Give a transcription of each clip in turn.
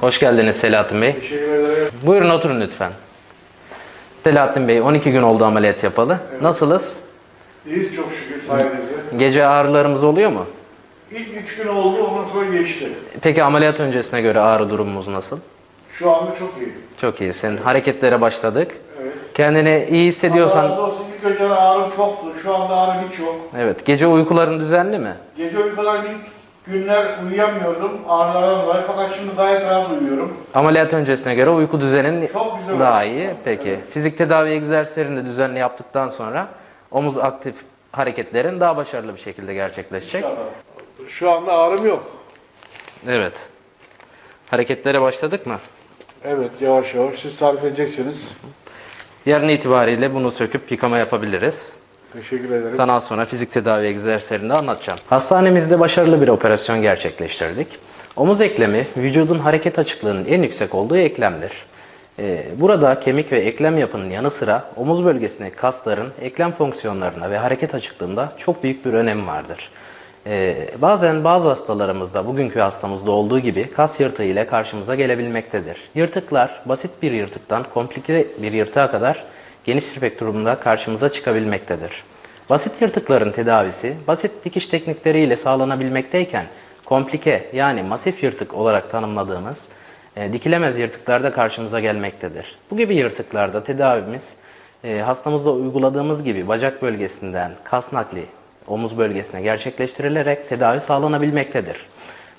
Hoş geldiniz Selahattin Bey. Teşekkür ederim. Buyurun oturun lütfen. Selahattin Bey 12 gün oldu ameliyat yapalı. Nasılız? İyiyiz çok şükür sayenizde. Gece ağrılarımız oluyor mu? İlk üç gün oldu ondan sonra geçti. Peki ameliyat öncesine göre ağrı durumumuz nasıl? Şu anda çok iyi. Çok iyisin. Hareketlere başladık. Evet. Kendini iyi Allah hissediyorsan... razı olsun ilk önce ağrım çoktu. Şu anda ağrım hiç yok. Evet. Gece uykuların düzenli mi? Gece uykular ilk günler uyuyamıyordum ağrılardan dolayı fakat şimdi gayet rahat uyuyorum. Ameliyat öncesine göre uyku düzenin Çok güzel daha oldu. iyi. Peki. Fizik tedavi egzersizlerini de düzenli yaptıktan sonra omuz aktif hareketlerin daha başarılı bir şekilde gerçekleşecek. Şu anda ağrım yok. Evet. Hareketlere başladık mı? Evet yavaş yavaş siz tarif edeceksiniz. Yarın itibariyle bunu söküp yıkama yapabiliriz. Teşekkür ederim. Sana az sonra fizik tedavi egzersizlerini de anlatacağım. Hastanemizde başarılı bir operasyon gerçekleştirdik. Omuz eklemi vücudun hareket açıklığının en yüksek olduğu eklemdir. Ee, Burada kemik ve eklem yapının yanı sıra omuz bölgesindeki kasların eklem fonksiyonlarına ve hareket açıklığında çok büyük bir önemi vardır. Ee, bazen bazı hastalarımızda bugünkü hastamızda olduğu gibi kas yırtığı ile karşımıza gelebilmektedir. Yırtıklar basit bir yırtıktan komplike bir yırtığa kadar geniş spektrumda karşımıza çıkabilmektedir. Basit yırtıkların tedavisi basit dikiş teknikleriyle sağlanabilmekteyken komplike yani masif yırtık olarak tanımladığımız e, dikilemez yırtıklarda karşımıza gelmektedir. Bu gibi yırtıklarda tedavimiz e, hastamızda uyguladığımız gibi bacak bölgesinden kas nakli omuz bölgesine gerçekleştirilerek tedavi sağlanabilmektedir.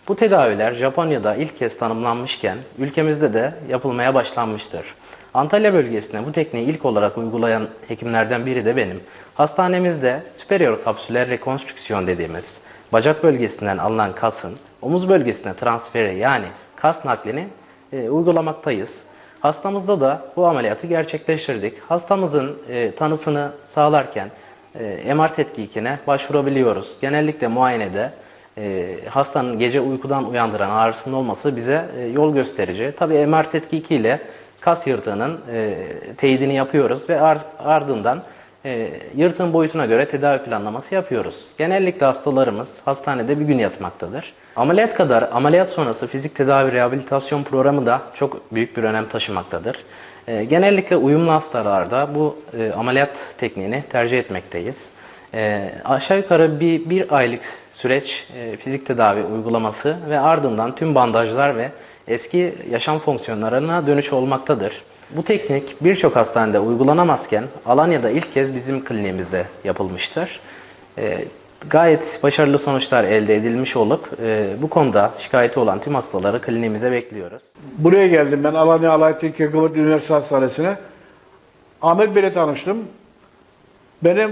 Bu tedaviler Japonya'da ilk kez tanımlanmışken ülkemizde de yapılmaya başlanmıştır. Antalya bölgesine bu tekniği ilk olarak uygulayan hekimlerden biri de benim. Hastanemizde superior kapsüler rekonstrüksiyon dediğimiz bacak bölgesinden alınan kasın omuz bölgesine transferi yani kas naklini e, uygulamaktayız. Hastamızda da bu ameliyatı gerçekleştirdik. Hastamızın e, tanısını sağlarken e, MR tetkikine başvurabiliyoruz. Genellikle muayenede e, hastanın gece uykudan uyandıran ağrısının olması bize e, yol gösterici. Tabii MR tetkikiyle kas yırtığının e, teyidini yapıyoruz ve ar- ardından e, yırtığın boyutuna göre tedavi planlaması yapıyoruz. Genellikle hastalarımız hastanede bir gün yatmaktadır. Ameliyat kadar ameliyat sonrası fizik tedavi rehabilitasyon programı da çok büyük bir önem taşımaktadır. E, genellikle uyumlu hastalarda bu e, ameliyat tekniğini tercih etmekteyiz. E, aşağı yukarı bir, bir aylık süreç e, fizik tedavi uygulaması ve ardından tüm bandajlar ve eski yaşam fonksiyonlarına dönüş olmaktadır. Bu teknik birçok hastanede uygulanamazken Alanya'da ilk kez bizim kliniğimizde yapılmıştır. E, gayet başarılı sonuçlar elde edilmiş olup e, bu konuda şikayeti olan tüm hastaları kliniğimize bekliyoruz. Buraya geldim ben Alanya Alaaddin Keykubat Üniversitesi Hastanesi'ne. Ahmet Bey'le tanıştım. Benim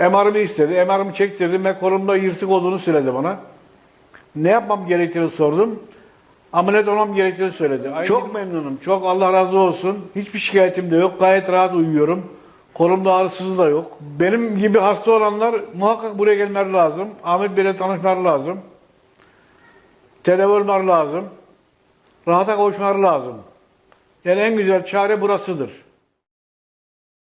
MR'ımı istedi. MR'ımı çektirdim ve kolumda yırtık olduğunu söyledi bana. Ne yapmam gerektiğini sordum. Ameliyat olmam gerektiğini söyledi. Çok memnunum. Çok Allah razı olsun. Hiçbir şikayetim de yok. Gayet rahat uyuyorum. Kolumda ağrısız da yok. Benim gibi hasta olanlar muhakkak buraya gelmeleri lazım. Ahmet Bey'le tanışmaları lazım. Olmaları lazım. Rahata kavuşmaları lazım. Yani en güzel çare burasıdır.